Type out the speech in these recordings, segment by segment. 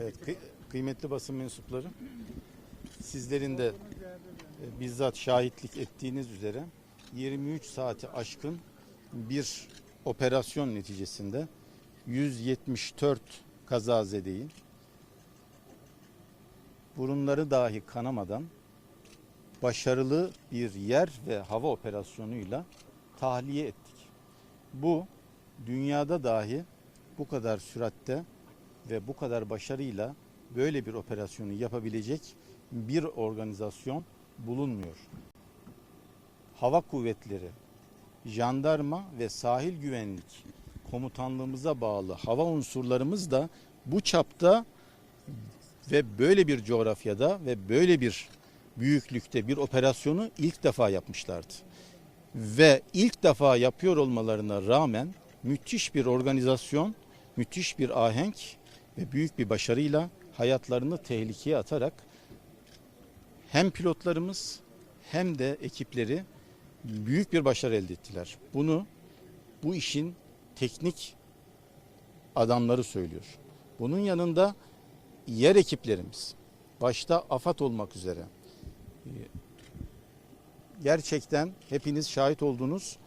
Evet, kıy- kıymetli basın mensupları, sizlerin de e, bizzat şahitlik ettiğiniz üzere 23 saati aşkın bir operasyon neticesinde 174 kazazedeyi burunları dahi kanamadan başarılı bir yer ve hava operasyonuyla tahliye ettik. Bu dünyada dahi bu kadar süratte ve bu kadar başarıyla böyle bir operasyonu yapabilecek bir organizasyon bulunmuyor. Hava kuvvetleri, jandarma ve sahil güvenlik komutanlığımıza bağlı hava unsurlarımız da bu çapta ve böyle bir coğrafyada ve böyle bir büyüklükte bir operasyonu ilk defa yapmışlardı. Ve ilk defa yapıyor olmalarına rağmen müthiş bir organizasyon, müthiş bir ahenk ve büyük bir başarıyla hayatlarını tehlikeye atarak hem pilotlarımız hem de ekipleri büyük bir başarı elde ettiler. Bunu bu işin teknik adamları söylüyor. Bunun yanında yer ekiplerimiz, başta AFAD olmak üzere e, gerçekten hepiniz şahit olduğunuz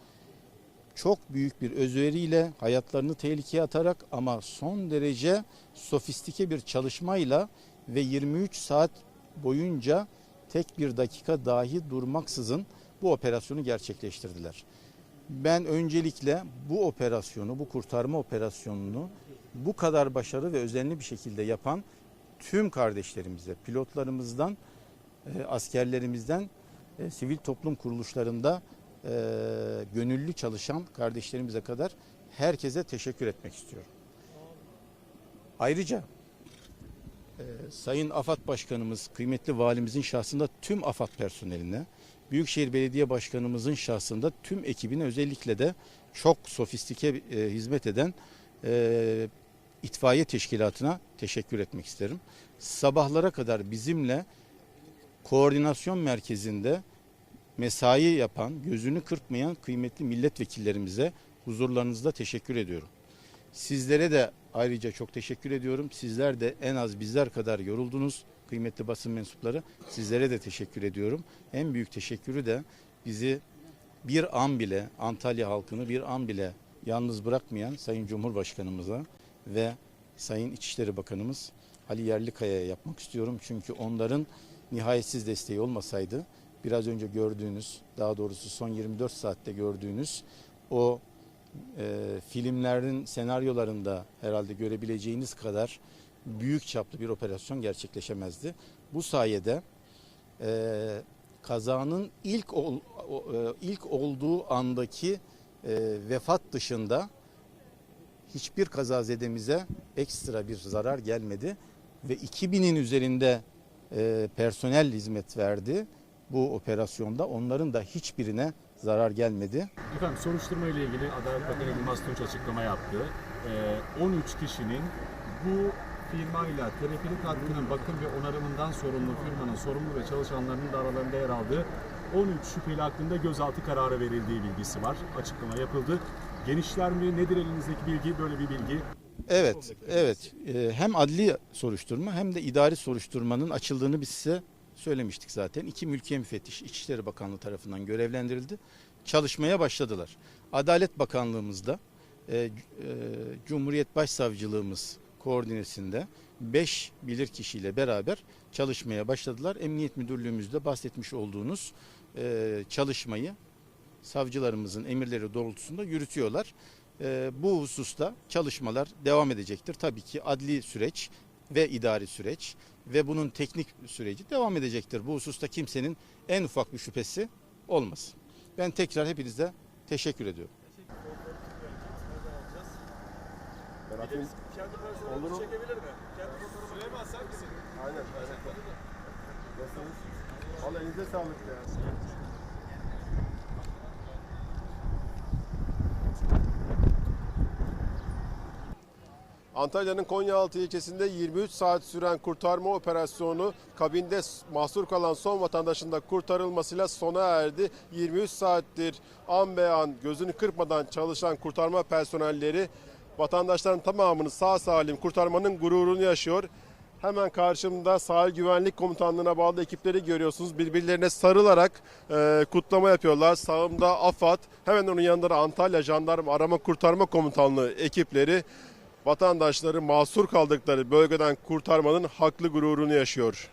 çok büyük bir özveriyle hayatlarını tehlikeye atarak ama son derece sofistike bir çalışmayla ve 23 saat boyunca tek bir dakika dahi durmaksızın bu operasyonu gerçekleştirdiler. Ben öncelikle bu operasyonu, bu kurtarma operasyonunu bu kadar başarılı ve özenli bir şekilde yapan tüm kardeşlerimize, pilotlarımızdan, e, askerlerimizden, e, sivil toplum kuruluşlarında e, gönüllü çalışan kardeşlerimize kadar herkese teşekkür etmek istiyorum. Ayrıca e, Sayın AFAD Başkanımız, kıymetli valimizin şahsında tüm AFAD personeline, Büyükşehir Belediye Başkanımızın şahsında tüm ekibine özellikle de çok sofistike e, hizmet eden e, itfaiye teşkilatına teşekkür etmek isterim. Sabahlara kadar bizimle koordinasyon merkezinde mesai yapan, gözünü kırpmayan kıymetli milletvekillerimize huzurlarınızda teşekkür ediyorum. Sizlere de ayrıca çok teşekkür ediyorum. Sizler de en az bizler kadar yoruldunuz kıymetli basın mensupları. Sizlere de teşekkür ediyorum. En büyük teşekkürü de bizi bir an bile Antalya halkını bir an bile yalnız bırakmayan Sayın Cumhurbaşkanımıza ve Sayın İçişleri Bakanımız Ali Yerlikaya'ya yapmak istiyorum. Çünkü onların nihayetsiz desteği olmasaydı biraz önce gördüğünüz daha doğrusu son 24 saatte gördüğünüz o e, filmlerin senaryolarında herhalde görebileceğiniz kadar büyük çaplı bir operasyon gerçekleşemezdi. Bu sayede e, kazanın ilk ol, o, e, ilk olduğu andaki e, vefat dışında hiçbir kazazedemize ekstra bir zarar gelmedi ve 2000'in üzerinde e, personel hizmet verdi bu operasyonda. Onların da hiçbirine zarar gelmedi. Efendim soruşturma ile ilgili Adalet Bakanı Yılmaz Tunç açıklama yaptı. Ee, 13 kişinin bu firmayla terapili katkının bakım ve onarımından sorumlu firmanın sorumlu ve çalışanlarının da aralarında yer aldığı 13 şüpheli hakkında gözaltı kararı verildiği bilgisi var. Açıklama yapıldı. Genişler mi? Nedir elinizdeki bilgi? Böyle bir bilgi. Evet, evet. Ee, Hem adli soruşturma hem de idari soruşturmanın açıldığını biz size söylemiştik zaten. İki mülkiye müfettiş İçişleri Bakanlığı tarafından görevlendirildi. Çalışmaya başladılar. Adalet Bakanlığımızda e, e, Cumhuriyet Başsavcılığımız koordinesinde 5 bilirkişiyle beraber çalışmaya başladılar. Emniyet Müdürlüğümüzde bahsetmiş olduğunuz e, çalışmayı savcılarımızın emirleri doğrultusunda yürütüyorlar. E, bu hususta çalışmalar devam edecektir. Tabii ki adli süreç ve idari süreç ve bunun teknik süreci devam edecektir. Bu hususta kimsenin en ufak bir şüphesi olmasın. Ben tekrar hepinize teşekkür ediyorum. Berat'ın Kendi Olur personelini mu? çekebilir mi? Kendi fotoğrafını Süleyman sen misin? aynen aynen. Nasılsınız? Valla elinize sağlık ya. Antalya'nın Konyaaltı ilçesinde 23 saat süren kurtarma operasyonu kabinde mahsur kalan son vatandaşın da kurtarılmasıyla sona erdi. 23 saattir an be an gözünü kırpmadan çalışan kurtarma personelleri vatandaşların tamamını sağ salim kurtarmanın gururunu yaşıyor. Hemen karşımda sahil güvenlik komutanlığına bağlı ekipleri görüyorsunuz. Birbirlerine sarılarak e, kutlama yapıyorlar. Sağımda AFAD, hemen onun yanında da Antalya Jandarma Arama Kurtarma Komutanlığı ekipleri vatandaşları mahsur kaldıkları bölgeden kurtarmanın haklı gururunu yaşıyor.